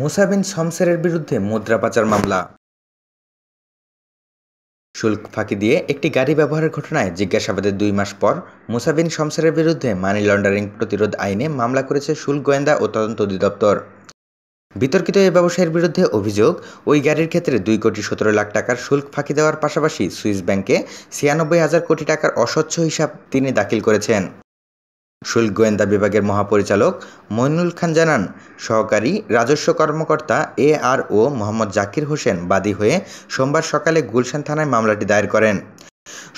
মুসা বিন শমসেরের বিরুদ্ধে মুদ্রা পাচার মামলা। শুল্ক ফাঁকি দিয়ে একটি গাড়ি ব্যবহারের ঘটনায় জিজ্ঞাসাবাদের দুই মাস পর মুসা বিন শমসেরের বিরুদ্ধে মানি লন্ডারিং প্রতিরোধ আইনে মামলা করেছে শুল্ক গোয়েন্দা ও তদন্ত অধিদপ্তর। বিতর্কিত এ ব্যবসায়ীর বিরুদ্ধে অভিযোগ, ওই গাড়ির ক্ষেত্রে দুই কোটি সতেরো লাখ টাকার শুল্ক ফাঁকি দেওয়ার পাশাপাশি সুইস ব্যাংকে ছিয়ানব্বই হাজার কোটি টাকার অস্বচ্ছ হিসাব তিনি দাখিল করেছেন। শুল্ক গোয়েন্দা বিভাগের মহাপরিচালক মইনুল খান জানান, সহকারী রাজস্ব কর্মকর্তা এ আর ও মোহাম্মদ জাকির হোসেন বাদী হয়ে সোমবার সকালে গুলশান থানায় মামলাটি দায়ের করেন।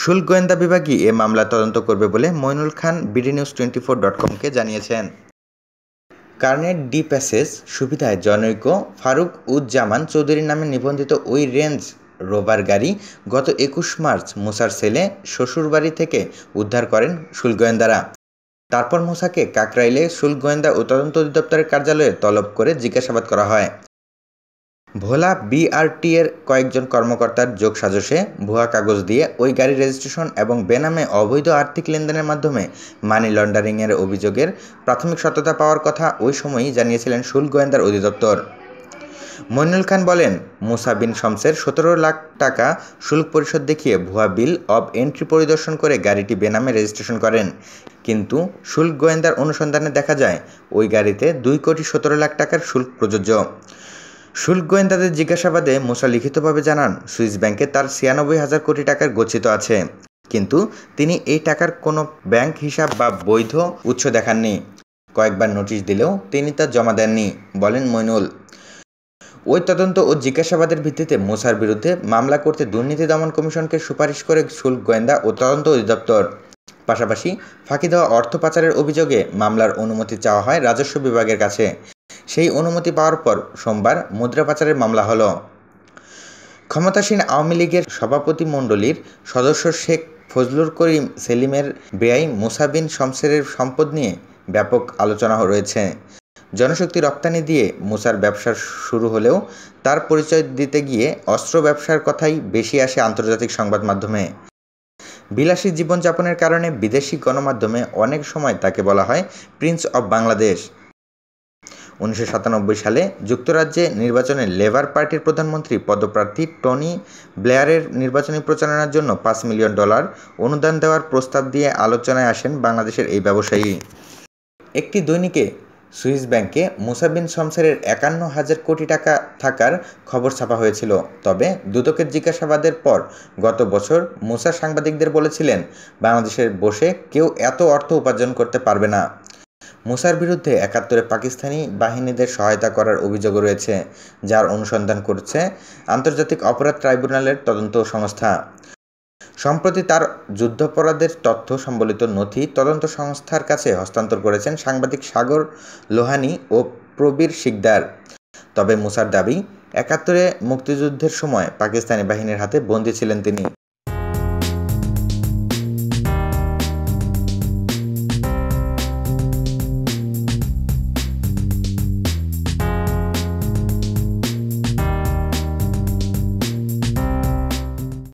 শুল্ক গোয়েন্দা বিভাগই এ মামলা তদন্ত করবে বলে Mainul Khan BD news twenty four dot কমকে জানিয়েছেন। কার্নেট ডি প্যাসেজ সুবিধায় জনৈক ফারুক উজ্জামান চৌধুরীর নামে নিবন্ধিত ওই রেঞ্জ রোভার গাড়ি গত একুশ মার্চ মুসার সেলে শ্বশুরবাড়ি থেকে উদ্ধার করেন শুল্ক গোয়েন্দারা। তারপর মুসাকে কাকরাইলে শুল্ক গোয়েন্দা ও তদন্ত অধিদপ্তরের কার্যালয়ে তলব করে জিজ্ঞাসাবাদ করা হয়। ভোলা বিআরটি এর কয়েকজন কর্মকর্তার যোগ সাজসে ভুয়া কাগজ দিয়ে ওই গাড়ির রেজিস্ট্রেশন এবং বেনামে অবৈধ আর্থিক লেনদেনের মাধ্যমে মানি লন্ডারিংয়ের অভিযোগের প্রাথমিক সত্যতা পাওয়ার কথা ওই সময়ই জানিয়েছিলেন শুল্ক গোয়েন্দার অধিদপ্তর। মইনুল খান বলেন, মুসা বিন শমসের সতেরো লাখ টাকা শুল্ক পরিশোধ দেখিয়ে ভুয়া বিল অব এন্ট্রি পরিদর্শন করে গাড়িটি বেনামে রেজিস্ট্রেশন করেন। কিন্তু শুল্ক গোয়েন্দার অনুসন্ধানে দেখা যায়, ওই গাড়িতে দুই কোটি সতেরো লাখ টাকার শুল্ক প্রযোজ্য। শুল্ক গোয়েন্দাদের জিজ্ঞাসাবাদে মুসা লিখিতভাবে জানান, সুইস ব্যাংকে তার ছিয়ানব্বই হাজার কোটি টাকার গচ্ছিত আছে। কিন্তু তিনি এই টাকার কোনো ব্যাংক হিসাব বা বৈধ উৎস দেখাননি। কয়েকবার নোটিশ দিলেও তিনি তা জমা দেননি, বলেন মইনুল। ওই তদন্ত ও জিজ্ঞাসাবাদের ভিত্তিতে মুসার বিরুদ্ধে মামলা করতে দুর্নীতি দমন কমিশনকে সুপারিশ করে শুল্ক গোয়েন্দা ও তদন্ত অধিদপ্তর। পাশাপাশি ফাঁকি দেওয়া অর্থ পাচারের অভিযোগে মামলার অনুমতি চাওয়া হয় রাজস্ব বিভাগের কাছে। সেই অনুমতি পাওয়ার পর সোমবার মুদ্রা পাচারের মামলা হলো। ক্ষমতাসীন আওয়ামী লীগের সভাপতি মণ্ডলীর সদস্য শেখ ফজলুর করিম সেলিমের বেআই মুসাবিন শমসেরের সম্পদ নিয়ে ব্যাপক আলোচনা রয়েছে। জনশক্তি রপ্তানি দিয়ে মুসার ব্যবসা শুরু হলেও তার পরিচয় দিতে গিয়ে অস্ত্র ব্যবসার কথাই বেশি আসে আন্তর্জাতিক সংবাদ মাধ্যমে। বিলাসী জীবনযাপনের কারণে বিদেশি গণমাধ্যমে অনেক সময় তাকে বলা হয় প্রিন্স অব বাংলাদেশ। উনিশশো সাতানব্বই সালে যুক্তরাজ্যে নির্বাচনে লেবার পার্টির প্রধানমন্ত্রী পদপ্রার্থী টনি ব্লেয়ারের নির্বাচনী প্রচারণার জন্য পাঁচ মিলিয়ন ডলার অনুদান দেওয়ার প্রস্তাব দিয়ে আলোচনায় আসেন বাংলাদেশের এই ব্যবসায়ী। একটি দৈনিকে সুইস ব্যাংকে মুসাবিন শমসেরের একান্ন হাজার কোটি টাকা থাকার খবর ছাপা হয়েছিল। তবে দুদকের জিজ্ঞাসাবাদের পর গত বছর মুসা সাংবাদিকদের বলেছিলেন, বাংলাদেশের বসে কেউ এত অর্থ উপার্জন করতে পারবে না। মুসার বিরুদ্ধে একাত্তরে পাকিস্তানি বাহিনীদের সহায়তা করার অভিযোগ রয়েছে, যার অনুসন্ধান করছে আন্তর্জাতিক অপরাধ ট্রাইব্যুনালের তদন্ত সংস্থা। সম্প্রতি তার যুদ্ধাপরাধের তথ্য সম্বলিত নথি তদন্ত সংস্থার কাছে হস্তান্তর করেছেন সাংবাদিক সাগর লোহানি ও প্রবীর শিকদার। তবে মুসার দাবি, একাত্তরে মুক্তিযুদ্ধের সময় পাকিস্তানি বাহিনীর হাতে বন্দী ছিলেন তিনি।